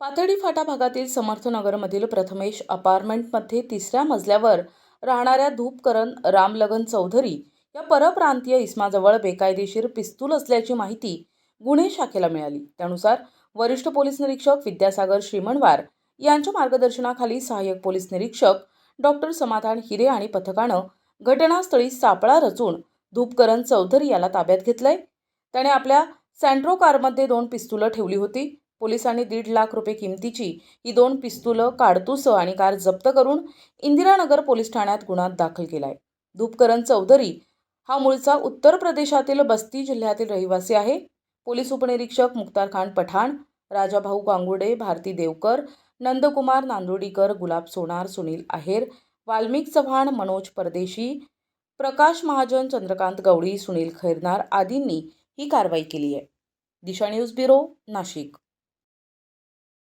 पातळी फाटा भागातील समर्थनगरमधील प्रथमेश अपार्टमेंटमध्ये तिसऱ्या मजल्यावर राहणाऱ्या धूपकरण रामलगन चौधरी या परप्रांतीय इस्माजवळ बेकायदेशीर पिस्तूल असल्याची माहिती गुन्हे शाखेला मिळाली. त्यानुसार वरिष्ठ पोलीस निरीक्षक विद्यासागर श्रीमणवार यांच्या मार्गदर्शनाखाली सहाय्यक पोलीस निरीक्षक डॉक्टर समाधान हिरे आणि पथकानं घटनास्थळी सापळा रचून धूपकरण चौधरी याला ताब्यात घेतलंय. त्याने आपल्या सँट्रो कारमध्ये दोन पिस्तुलं ठेवली होती. पोलिसांनी दीड लाख रुपये किमतीची ही दोन पिस्तुलं काडतुसं आणि कार जप्त करून इंदिरानगर पोलीस ठाण्यात गुन्हा दाखल केला आहे धूपकरण चौधरी हा मूळचा उत्तर प्रदेशातील बस्ती जिल्ह्यातील रहिवासी आहे. पोलीस उपनिरीक्षक मुक्तार खान पठाण राजाभाऊ गांगुडे भारती देवकर नंदकुमार नांदोडीकर गुलाब सोनार सुनील आहेर वाल्मिक चव्हाण मनोज परदेशी प्रकाश महाजन चंद्रकांत गवळी सुनील खैरनार आदींनी ही कारवाई केली आहे. Disha news bureau Nashik.